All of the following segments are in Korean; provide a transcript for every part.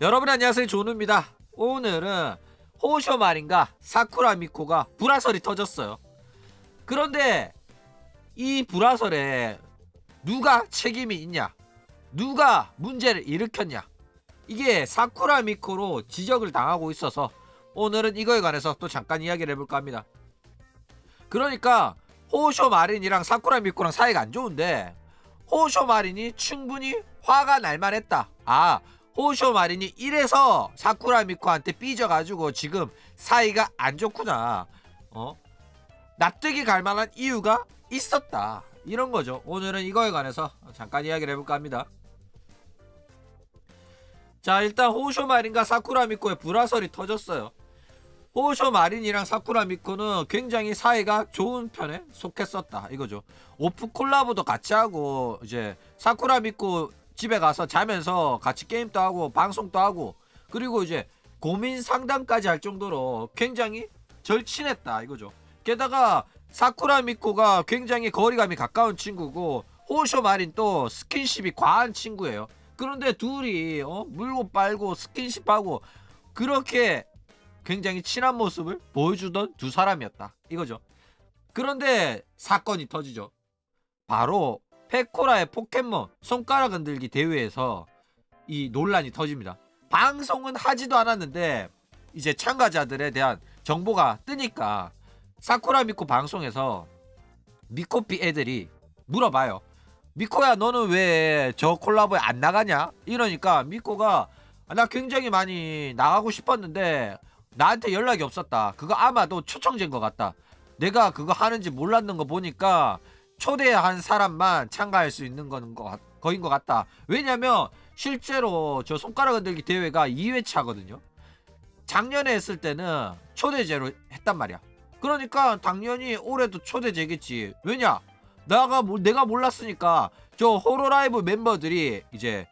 여러분 안녕하세요. 조누입니다. 오늘은 호쇼마린과 사쿠라 미코가 불화설이 터졌어요. 그런데 이 불화설에 누가 책임이 있냐? 누가 문제를 일으켰냐? 이게 사쿠라 미코로 지적을 당하고 있어서 오늘은 이거에 관해서 또 잠깐 이야기를 해볼까 합니다. 그러니까 호쇼 마린이랑 사쿠라 미코랑 사이가 안 좋은데 호쇼 마린이 충분히 화가 날 만했다. 아 호쇼 마린이 이래서 사쿠라 미코한테 삐져가지고 지금 사이가 안 좋구나. 어? 납득이 갈 만한 이유가 있었다. 이런 거죠. 오늘은 이거에 관해서 잠깐 이야기를 해볼까 합니다. 자, 일단 호쇼 마린과 사쿠라 미코의 불화설이 터졌어요. 호쇼 마린이랑 사쿠라 미코는 굉장히 사이가 좋은 편에 속했었다. 이거죠. 오프 콜라보도 같이 하고 이제 사쿠라 미코 집에 가서 자면서 같이 게임도 하고 방송도 하고 그리고 이제 고민 상담까지 할 정도로 굉장히 절친했다 이거죠. 게다가 사쿠라 미코가 굉장히 거리감이 가까운 친구고 호쇼 마린 또 스킨십이 과한 친구예요. 그런데 둘이 어? 물고 빨고 스킨십하고 그렇게 굉장히 친한 모습을 보여주던 두 사람이었다 이거죠. 그런데 사건이 터지죠. 바로 페코라의 포켓몬 손가락 흔들기 대회에서 이 논란이 터집니다. 방송은 하지도 않았는데 이제 참가자들에 대한 정보가 뜨니까 사쿠라 미코 방송에서 미코피 애들이 물어봐요. 미코야 너는 왜 저 콜라보에 안 나가냐? 이러니까 미코가 아, 나 굉장히 많이 나가고 싶었는데 나한테 연락이 없었다. 그거 아마도 초청제인 것 같다. 내가 그거 하는지 몰랐는 거 보니까 초대한 사람만 참가할 수 있는 거인 것 같다. 왜냐면 실제로 저 손가락 흔들기 대회가 2회차거든요. 작년에 했을 때는 초대제로 했단 말이야. 그러니까 당연히 올해도 초대제겠지. 왜냐? 내가 뭐 내가 몰랐으니까 저 호로라이브 멤버들이 이제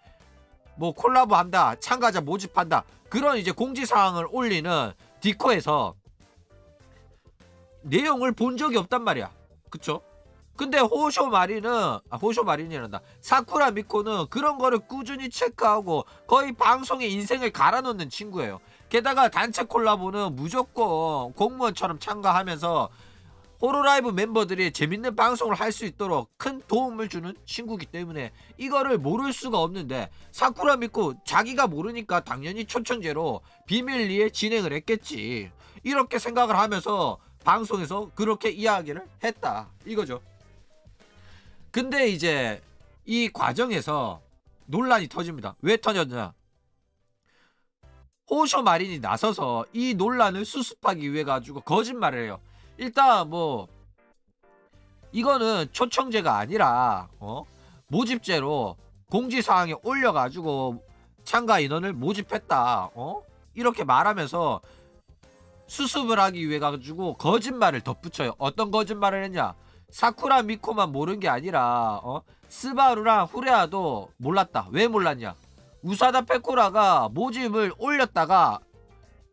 뭐 콜라보 한다, 참가자 모집한다 그런 이제 공지 사항을 올리는 디코에서 내용을 본 적이 없단 말이야. 그쵸? 근데 호쇼 마리는 아 호쇼 마린이란다. 사쿠라 미코는 그런 거를 꾸준히 체크하고 거의 방송에 인생을 갈아넣는 친구예요. 게다가 단체 콜라보는 무조건 공무원처럼 참가하면서 호로라이브 멤버들이 재밌는 방송을 할 수 있도록 큰 도움을 주는 친구기 때문에 이거를 모를 수가 없는데 사쿠라 미코 자기가 모르니까 당연히 초청제로 비밀리에 진행을 했겠지. 이렇게 생각을 하면서 방송에서 그렇게 이야기를 했다. 이거죠 근데 이제 이 과정에서 논란이 터집니다. 왜 터졌냐? 호쇼 마린이 나서서 이 논란을 수습하기 위해 가지고 거짓말을 해요. 일단 뭐 이거는 초청제가 아니라 어? 모집제로 공지사항에 올려가지고 참가 인원을 모집했다. 어? 이렇게 말하면서 수습을 하기 위해 가지고 거짓말을 덧붙여요. 어떤 거짓말을 했냐? 사쿠라 미코만 모르는 게 아니라 어? 스바루랑 후레아도 몰랐다. 왜 몰랐냐? 우사다 페코라가 모집을 올렸다가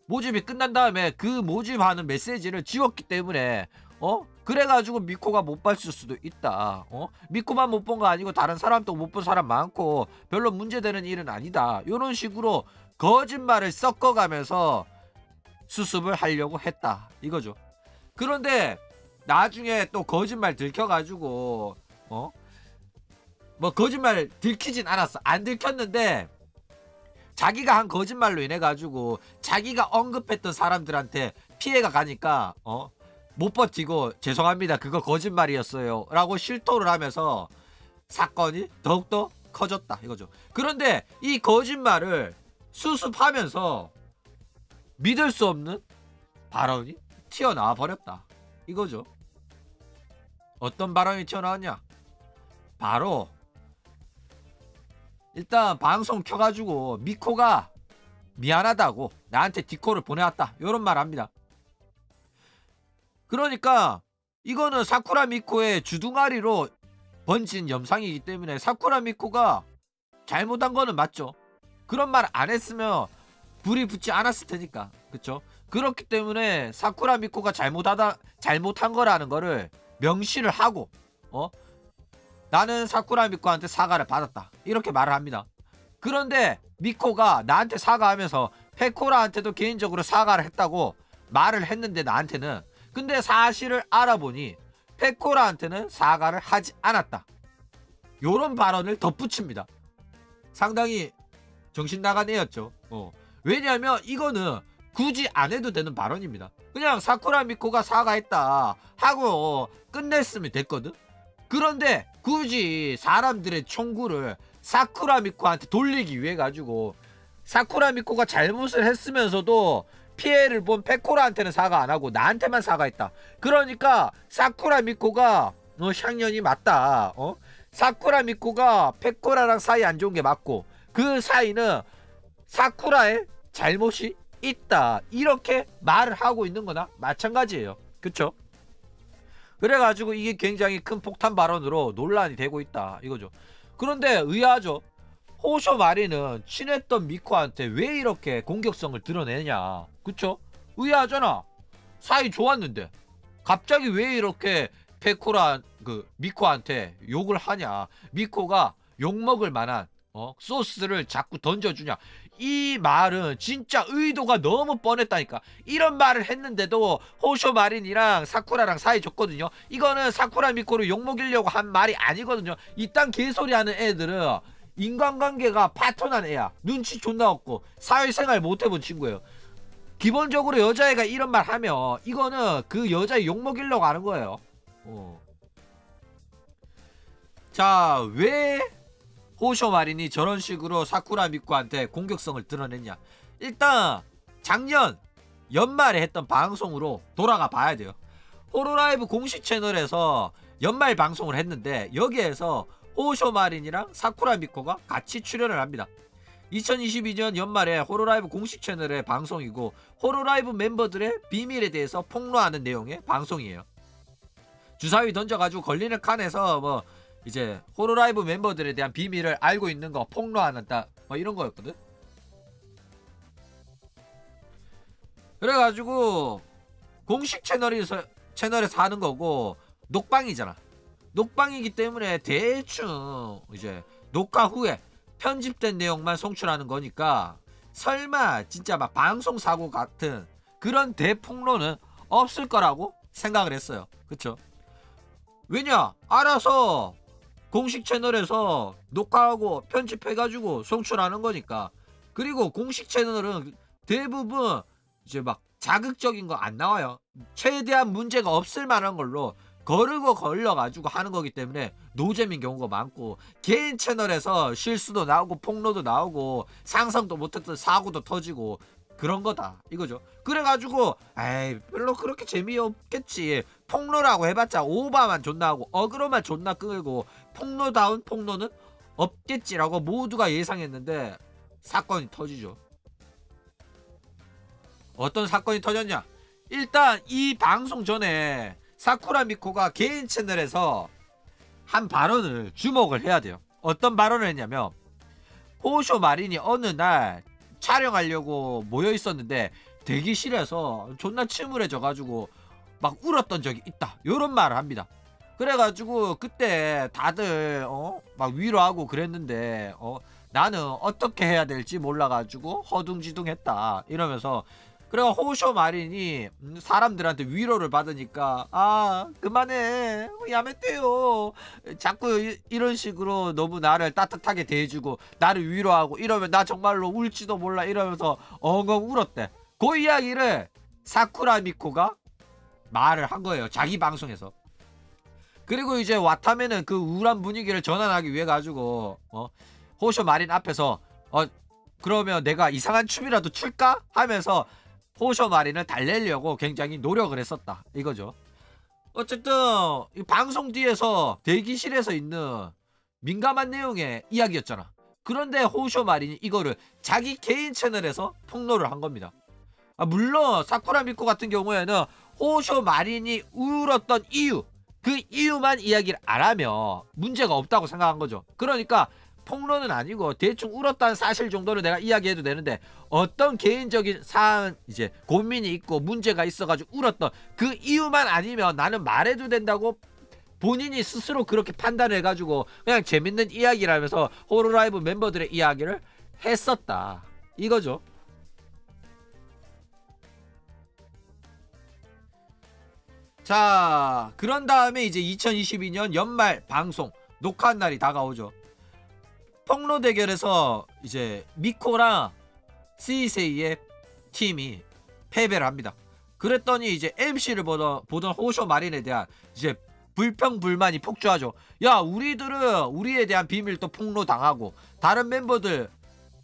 모집이 끝난 다음에 그 모집하는 메시지를 지웠기 때문에 어? 그래가지고 미코가 못 봤을 수도 있다. 어? 미코만 못 본 거 아니고 다른 사람도 못 본 사람 많고 별로 문제되는 일은 아니다. 이런 식으로 거짓말을 섞어가면서 수습을 하려고 했다. 이거죠. 그런데 나중에 또 거짓말 들켜가지고 어? 뭐 거짓말 들키진 않았어. 안 들켰는데 자기가 한 거짓말로 인해 가지고 자기가 언급했던 사람들한테 피해가 가니까 어? 못 버티고 죄송합니다. 그거 거짓말이었어요. 라고 실토를 하면서 사건이 더욱더 커졌다 이거죠. 그런데 이 거짓말을 수습하면서 믿을 수 없는 발언이 튀어나와 버렸다. 이거죠. 어떤 발언이 튀어나왔냐? 바로 일단 방송 켜가지고 미코가 미안하다고 나한테 디코를 보내왔다. 이런 말 합니다. 그러니까 이거는 사쿠라 미코의 주둥아리로 번진 영상이기 때문에 사쿠라 미코가 잘못한 거는 맞죠. 그런 말 안 했으면 불이 붙지 않았을 테니까. 그쵸? 그렇기 때문에 사쿠라 미코가 잘못하다 잘못한 거라는 거를 명시를 하고 어 나는 사쿠라 미코한테 사과를 받았다 이렇게 말을 합니다 그런데 미코가 나한테 사과하면서 페코라한테도 개인적으로 사과를 했다고 말을 했는데 나한테는 근데 사실을 알아보니 페코라한테는 사과를 하지 않았다. 요런 발언을 덧붙입니다. 상당히 정신 나간 애였죠. 어. 왜냐하면 이거는 굳이 안 해도 되는 발언입니다. 그냥 사쿠라 미코가 사과했다 하고 끝냈으면 됐거든. 그런데 굳이 사람들의 총구를 사쿠라 미코한테 돌리기 위해 가지고 사쿠라 미코가 잘못을 했으면서도 피해를 본 페코라한테는 사과 안 하고 나한테만 사과했다. 그러니까 사쿠라 미코가 어, 샹년이 맞다. 어? 사쿠라 미코가 페코라랑 사이 안 좋은 게 맞고 그 사이는 사쿠라의 잘못이 있다. 이렇게 말을 하고 있는 거나 마찬가지예요. 그쵸? 그래가지고 이게 굉장히 큰 폭탄 발언으로 논란이 되고 있다. 이거죠. 그런데 의아하죠. 호쇼 마리는 친했던 미코한테 왜 이렇게 공격성을 드러내냐. 그쵸? 의아하잖아. 사이 좋았는데. 갑자기 왜 이렇게 페코라 그 미코한테 욕을 하냐. 미코가 욕먹을 만한 어? 소스를 자꾸 던져주냐. 이 말은 진짜 의도가 너무 뻔했다니까. 이런 말을 했는데도 호쇼 마린이랑 사쿠라랑 사이 좋거든요. 이거는 사쿠라 미코를 욕먹이려고 한 말이 아니거든요. 이딴 개소리 하는 애들은 인간관계가 파토난 애야. 눈치 존나 없고 사회생활 못 해본 친구예요. 기본적으로 여자애가 이런 말 하면 이거는 그 여자애 욕먹이려고 하는 거예요. 어. 자, 왜 호쇼 마린이 저런 식으로 사쿠라 미코한테 공격성을 드러냈냐? 일단 작년 연말에 했던 방송으로 돌아가 봐야 돼요. 호로라이브 공식 채널에서 연말 방송을 했는데 여기에서 호쇼 마린이랑 사쿠라 미코가 같이 출연을 합니다. 2022년 연말에 호로라이브 공식 채널의 방송이고 호로라이브 멤버들의 비밀에 대해서 폭로하는 내용의 방송이에요. 주사위 던져가지고 걸리는 칸에서 뭐 이제 호로라이브 멤버들에 대한 비밀을 알고 있는 거 폭로하는다 뭐 이런 거였거든. 그래가지고 공식 채널에서 채널에서 하는 거고 녹방이잖아. 녹방이기 때문에 대충 이제 녹화 후에 편집된 내용만 송출하는 거니까 설마 진짜 막 방송 사고 같은 그런 대폭로는 없을 거라고 생각을 했어요. 그쵸? 왜냐? 알아서 공식 채널에서 녹화하고 편집해가지고 송출하는 거니까. 그리고 공식 채널은 대부분 이제 막 자극적인 거 안 나와요. 최대한 문제가 없을 만한 걸로 거르고 걸려가지고 하는 거기 때문에 노잼인 경우가 많고 개인 채널에서 실수도 나오고 폭로도 나오고 상상도 못했던 사고도 터지고 그런 거다 이거죠 그래가지고 에이 별로 그렇게 재미없겠지 폭로라고 해봤자 오바만 존나 하고 어그로만 존나 끌고 폭로다운 폭로는 없겠지라고 모두가 예상했는데 사건이 터지죠 어떤 사건이 터졌냐 일단 이 방송 전에 사쿠라 미코가 개인 채널에서 한 발언을 주목을 해야 돼요. 어떤 발언을 했냐면 호쇼 마린이 어느 날 촬영하려고 모여 있었는데 대기실에서 존나 침울해져 가지고 막 울었던 적이 있다. 요런 말을 합니다. 그래가지고 그때 다들 어 막 위로하고 그랬는데 어? 나는 어떻게 해야 될지 몰라가지고 허둥지둥했다 이러면서. 그래가 호쇼 마린이 음, 사람들한테 위로를 받으니까 아 그만해. 야매떼요. 자꾸 이, 이런 식으로 너무 나를 따뜻하게 대해주고 나를 위로하고 이러면 나 정말로 울지도 몰라 이러면서 엉엉 울었대. 그 이야기를 사쿠라 미코가 말을 한 거예요 자기 방송에서 그리고 이제 와타메는 그 우울한 분위기를 전환하기 위해 가지고 어 호쇼 마린 앞에서 어 그러면 내가 이상한 춤이라도 출까 하면서 호쇼 마린을 달래려고 굉장히 노력을 했었다 이거죠. 어쨌든 이 방송 뒤에서 대기실에서 있는 민감한 내용의 이야기였잖아. 그런데 호쇼 마린이 이거를 자기 개인 채널에서 폭로를 한 겁니다. 아, 물론 사쿠라 미코 같은 경우에는 호쇼 마린이 울었던 이유 그 이유만 이야기를 안 하면 문제가 없다고 생각한 거죠. 그러니까 폭로는 아니고 대충 울었다는 사실 정도를 내가 이야기해도 되는데 어떤 개인적인 사안 이제 고민이 있고 문제가 있어가지고 울었던 그 이유만 아니면 나는 말해도 된다고 본인이 스스로 그렇게 판단해가지고 그냥 재밌는 이야기라면서 호로라이브 멤버들의 이야기를 했었다. 이거죠. 자, 그런 다음에 이제 2022년 연말 방송 녹화한 날이 다가오죠. 폭로 대결에서 이제 미코랑 스이세이의 팀이 패배를 합니다. 그랬더니 이제 MC를 보던, 보던 호쇼 마린에 대한 이제 불평 불만이 폭주하죠. 야 우리들은 우리에 대한 비밀도 폭로 당하고 다른 멤버들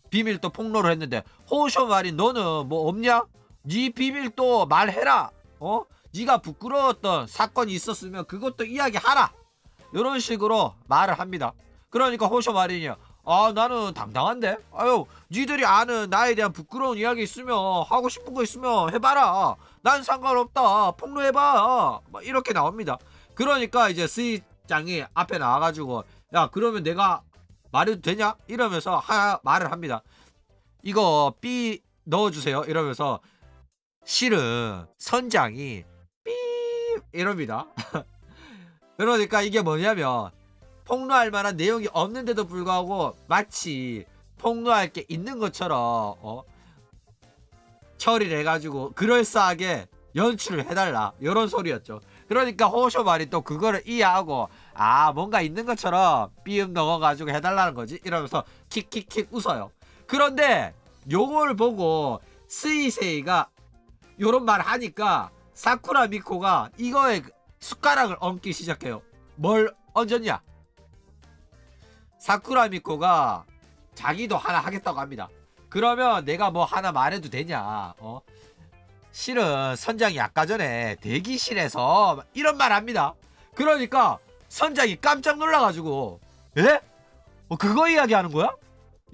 비밀도 폭로를 했는데 호쇼 마린 너는 뭐 없냐? 네 비밀 또 말해라. 어? 네가 부끄러웠던 사건이 있었으면 그것도 이야기하라. 이런 식으로 말을 합니다. 그러니까 호쇼 마린이 아 나는 당당한데? 아유 니들이 아는 나에 대한 부끄러운 이야기 있으면 하고 싶은 거 있으면 해봐라. 난 상관없다. 폭로해봐. 막 이렇게 나옵니다. 그러니까 이제 스이짱이 앞에 나와가지고 야 그러면 내가 말해도 되냐? 이러면서 하, 말을 합니다. 이거 B 넣어주세요. 이러면서 실은 선장이 삐 이럽니다 그러니까 이게 뭐냐면 폭로할 만한 내용이 없는데도 불구하고 마치 폭로할 게 있는 것처럼 어? 처리를 해가지고 그럴싸하게 연출을 해달라 이런 소리였죠. 그러니까 호쇼 말이 또 그거를 이해하고 아 뭔가 있는 것처럼 삐음 넣어가지고 해달라는 거지 이러면서 킥킥킥 웃어요. 그런데 요걸 보고 스이세이가 요런 말을 하니까 사쿠라 미코가 이거에 숟가락을 얹기 시작해요. 뭘 얹었냐? 사쿠라 미코가 자기도 하나 하겠다고 합니다. 그러면 내가 뭐 하나 말해도 되냐? 어? 실은 선장이 아까 전에 대기실에서 이런 말 합니다. 그러니까 선장이 깜짝 놀라가지고 에? 어, 그거 이야기하는 거야?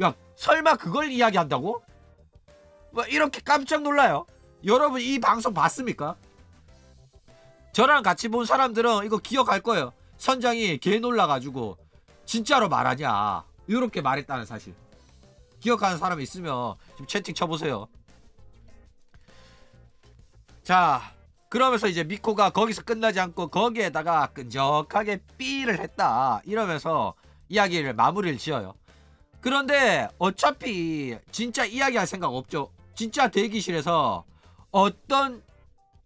야 설마 그걸 이야기한다고? 뭐 이렇게 깜짝 놀라요. 여러분 이 방송 봤습니까? 저랑 같이 본 사람들은 이거 기억할 거예요. 선장이 개 놀라가지고 진짜로 말하냐. 이렇게 말했다는 사실. 기억하는 사람 있으면 좀 채팅 쳐보세요. 자 그러면서 이제 미코가 거기서 끝나지 않고 거기에다가 끈적하게 삐를 했다. 이러면서 이야기를 마무리를 지어요. 그런데 어차피 진짜 이야기할 생각 없죠. 진짜 대기실에서 어떤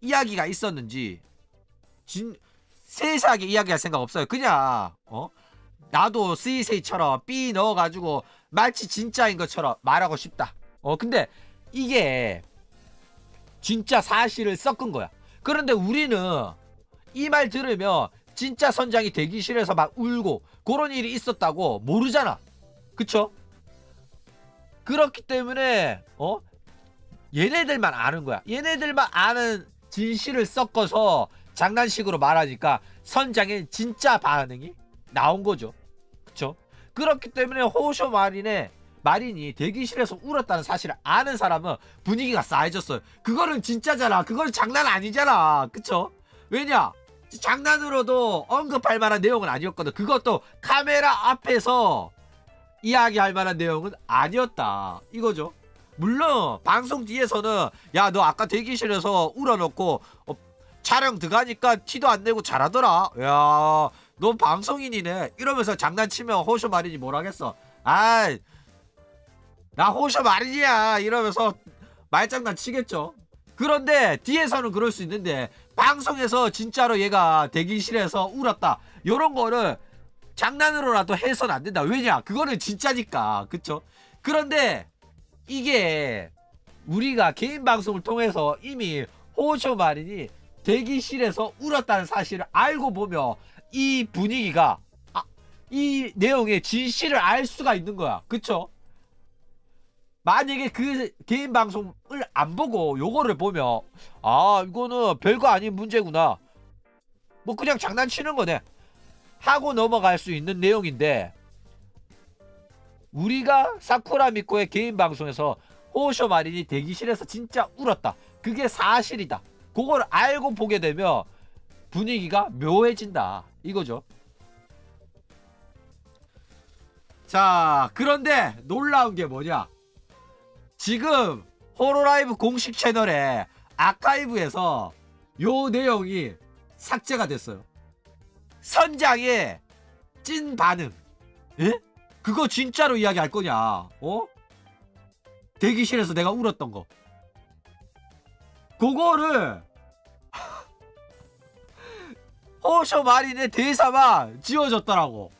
이야기가 있었는지 진 세세하게 이야기할 생각 없어요 그냥 어 나도 스이세이처럼 삐 넣어가지고 마치 진짜인 것처럼 말하고 싶다. 어, 근데 이게 진짜 사실을 섞은 거야. 그런데 우리는 이 말 들으면 진짜 선장이 대기실에서 막 울고 그런 일이 있었다고 모르잖아. 그쵸? 그렇기 때문에, 어? 얘네들만 아는 거야. 얘네들만 아는 진실을 섞어서 장난식으로 말하니까 선장의 진짜 반응이 나온 거죠. 그쵸? 그렇기 때문에 호쇼 마린의 마린이 대기실에서 울었다는 사실을 아는 사람은 분위기가 싸해졌어요. 그거는 진짜잖아. 그거는 장난 아니잖아. 그쵸? 왜냐? 장난으로도 언급할 만한 내용은 아니었거든. 그것도 카메라 앞에서 이야기할 만한 내용은 아니었다. 이거죠. 물론 방송 뒤에서는 야 너 아까 대기실에서 울어놓고 어, 촬영 들어가니까 티도 안 내고 잘하더라. 야 너 방송인이네. 이러면서 장난치면 호쇼 마린이 뭐라겠어? 아이 나 호쇼 마린이야. 이러면서 말장난 치겠죠. 그런데 뒤에서는 그럴 수 있는데 방송에서 진짜로 얘가 대기실에서 울었다. 요런 거를 장난으로라도 해서는 안 된다. 왜냐? 그거는 진짜니까. 그쵸? 그런데 이게 우리가 개인 방송을 통해서 이미 호쇼 마린이 대기실에서 울었다는 사실을 알고 보면 이 분위기가 아, 이 내용의 진실을 알 수가 있는 거야. 그쵸? 만약에 그 개인 방송을 안 보고 요거를 보면 아 이거는 별거 아닌 문제구나. 뭐 그냥 장난치는 거네. 하고 넘어갈 수 있는 내용인데 우리가 사쿠라 미코의 개인 방송에서 호쇼 마린이 대기실에서 진짜 울었다. 그게 사실이다. 그걸 알고 보게 되면 분위기가 묘해진다. 이거죠. 자, 그런데 놀라운 게 뭐냐? 지금 호로라이브 공식 채널에 아카이브에서 요 내용이 삭제가 됐어요. 선장의 찐 반응. 예? 그거 진짜로 이야기할 거냐? 어? 대기실에서 내가 울었던 거. 그거를 호쇼 마린의 대사만 지워졌더라고.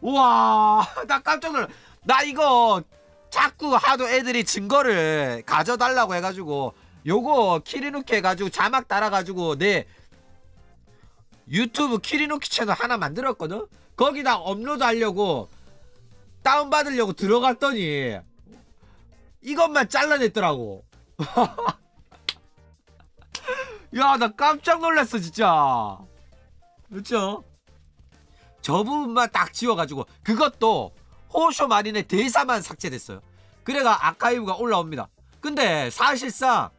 우와, 나 깜짝 놀라. 나 이거 자꾸 하도 애들이 증거를 가져달라고 해가지고 요거 키리누키 해가지고 자막 달아가지고 내 유튜브 키리누키 채널 하나 만들었거든? 거기다 업로드 하려고 다운받으려고 들어갔더니 이것만 잘라냈더라고. 야, 나 깜짝 놀랐어, 진짜. 그렇죠? 저 부분만 딱 지워가지고 그것도 호쇼 마린의 대사만 삭제됐어요. 그래가 아카이브가 올라옵니다. 근데 사실상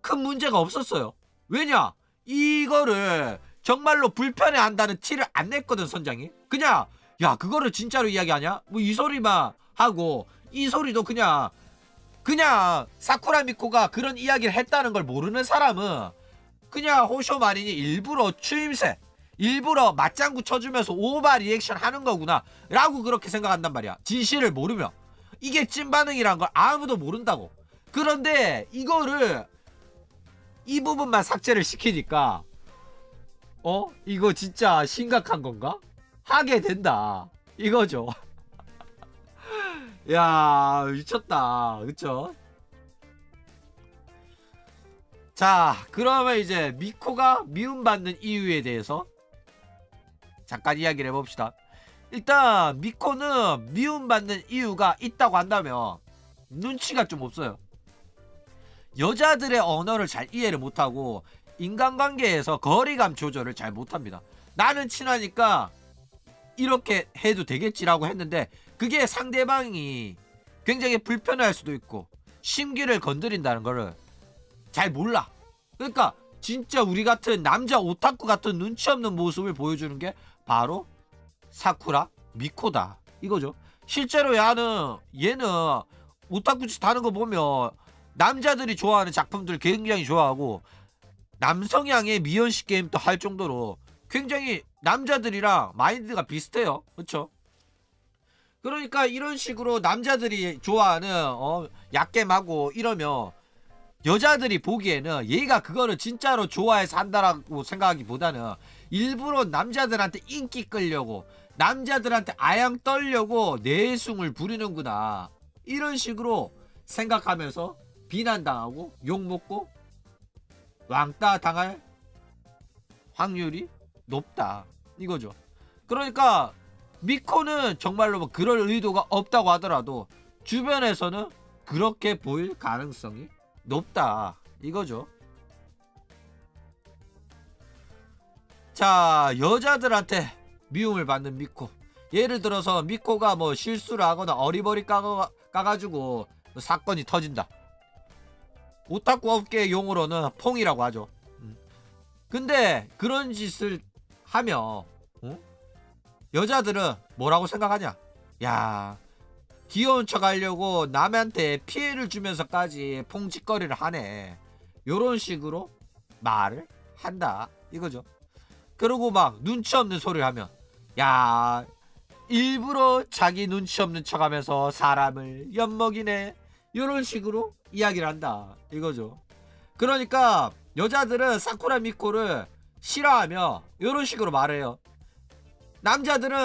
큰 문제가 없었어요. 왜냐? 이거를 정말로 불편해 한다는 티를 안 냈거든, 선장이. 그냥, 야, 그거를 진짜로 이야기하냐? 뭐 이 소리만 하고, 이 소리도 그냥, 그냥 사쿠라 미코가 그런 이야기를 했다는 걸 모르는 사람은 그냥 호쇼 마린이 일부러 추임새, 일부러 맞장구 쳐주면서 오바 리액션 하는 거구나. 라고 그렇게 생각한단 말이야. 진실을 모르면. 이게 찐 반응이란 걸 아무도 모른다고. 그런데 이거를 이 부분만 삭제를 시키니까 어? 이거 진짜 심각한 건가? 하게 된다. 이거죠. 야, 미쳤다. 그쵸? 자, 그러면 이제 미코가 미움받는 이유에 대해서 잠깐 이야기를 해봅시다. 일단 미코는 미움받는 이유가 있다고 한다면 눈치가 좀 없어요. 여자들의 언어를 잘 이해를 못하고 인간관계에서 거리감 조절을 잘 못합니다. 나는 친하니까 이렇게 해도 되겠지라고 했는데 그게 상대방이 굉장히 불편할 수도 있고 심기를 건드린다는 거를 잘 몰라. 그러니까 진짜 우리 같은 남자 오타쿠 같은 눈치 없는 모습을 보여주는 게 바로 사쿠라 미코다 이거죠. 실제로 야는 얘는 오타쿠 짓 하는 거 보면 남자들이 좋아하는 작품들 굉장히 좋아하고 남성향의 미연식 게임도 할 정도로 굉장히 남자들이랑 마인드가 비슷해요. 그렇죠? 그러니까 이런 식으로 남자들이 좋아하는 어, 약겜하고 이러면 여자들이 보기에는 얘가 그거를 진짜로 좋아해서 한다라고 생각하기보다는 일부러 남자들한테 인기 끌려고 남자들한테 아양 떨려고 내숭을 부리는구나. 이런 식으로 생각하면서 비난당하고 욕먹고 왕따 당할 확률이 높다. 이거죠. 그러니까 미코는 정말로 뭐 그럴 의도가 없다고 하더라도 주변에서는 그렇게 보일 가능성이 높다. 이거죠. 자 여자들한테 미움을 받는 미코 예를 들어서 미코가 뭐 실수를 하거나 어리버리 까가, 까가지고 사건이 터진다. 오타쿠 업계 용어로는 퐁이라고 하죠. 음. 근데 그런 짓을 하면 어? 여자들은 뭐라고 생각하냐? 야 귀여운 척 하려고 남한테 피해를 주면서까지 퐁짓거리를 하네. 요런 식으로 말을 한다. 이거죠. 그리고 막 눈치 없는 소리를 하면 야 일부러 자기 눈치 없는 척 하면서 사람을 엿먹이네. 이런 식으로 이야기를 한다. 이거죠. 그러니까 여자들은 사쿠라 미코를 싫어하며 이런 식으로 말해요 남자들은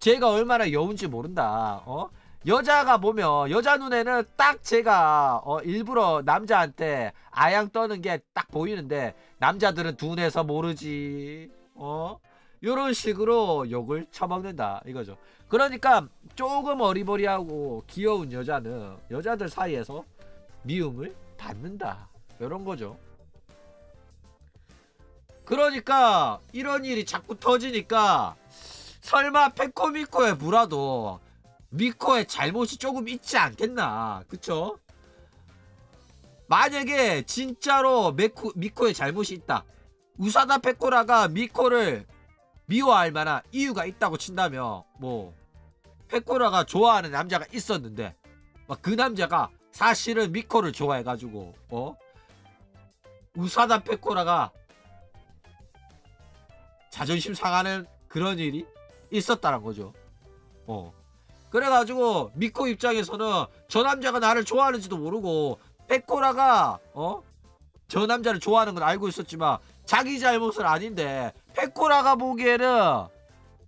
제가 얼마나 여운지 모른다 어? 여자가 보면 여자 눈에는 딱 제가 어, 일부러 남자한테 아양 떠는 게 딱 보이는데 남자들은 둔해서 모르지 어? 요런 식으로 욕을 처먹는다 이거죠. 그러니까 조금 어리버리하고 귀여운 여자는 여자들 사이에서 미움을 받는다 요런 거죠 그러니까 이런 일이 자꾸 터지니까 설마 페코미코의 무라도 미코의 잘못이 조금 있지 않겠나 그쵸? 만약에 진짜로 메코, 미코의 잘못이 있다 우사다 페코라가 미코를 미워할 만한 이유가 있다고 친다면 뭐 페코라가 좋아하는 남자가 있었는데 막 그 남자가 사실은 미코를 좋아해가지고 어 우사다 페코라가 자존심 상하는 그런 일이 있었다는 거죠. 어. 그래가지고 미코 입장에서는 저 남자가 나를 좋아하는지도 모르고 페코라가 어? 저 남자를 좋아하는 건 알고 있었지만 자기 잘못은 아닌데 페코라가 보기에는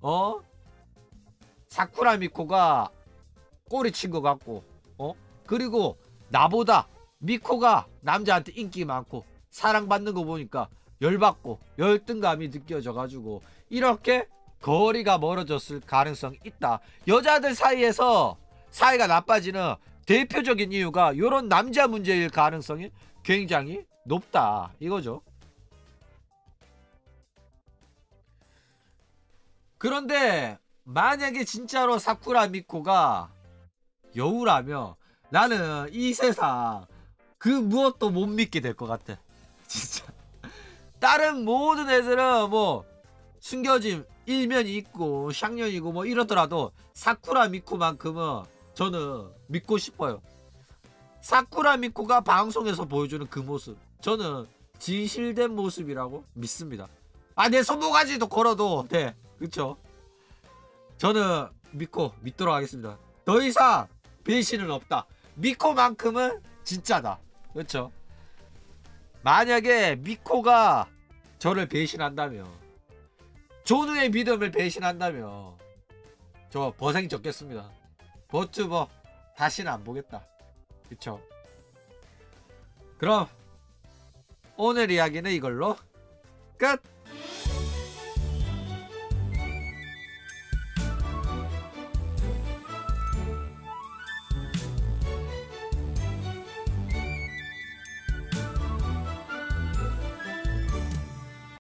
어? 사쿠라 미코가 꼬리 친 것 같고 어? 그리고 나보다 미코가 남자한테 인기 많고 사랑받는 거 보니까 열받고 열등감이 느껴져 가지고 이렇게 거리가 멀어졌을 가능성이 있다. 여자들 사이에서 사이가 나빠지는 대표적인 이유가 이런 남자 문제일 가능성이 굉장히 높다. 이거죠. 그런데 만약에 진짜로 사쿠라 미코가 여우라면 나는 이 세상 그 무엇도 못 믿게 될 것 같아. 진짜. 다른 모든 애들은 뭐 숨겨진 일면이 있고 샹년이고 뭐 이러더라도 사쿠라 미코만큼은 저는 믿고 싶어요. 사쿠라 미코가 방송에서 보여주는 그 모습 저는 진실된 모습이라고 믿습니다. 아 내 손모가지도 걸어도 네 그쵸 저는 믿고 믿도록 하겠습니다. 더 이상 배신은 없다. 미코만큼은 진짜다. 그렇죠? 만약에 미코가 저를 배신한다면 조누의 믿음을 배신한다면 저 버생 적겠습니다. 버튜버 다시는 안 보겠다. 그쵸? 그럼 오늘 이야기는 이걸로 끝!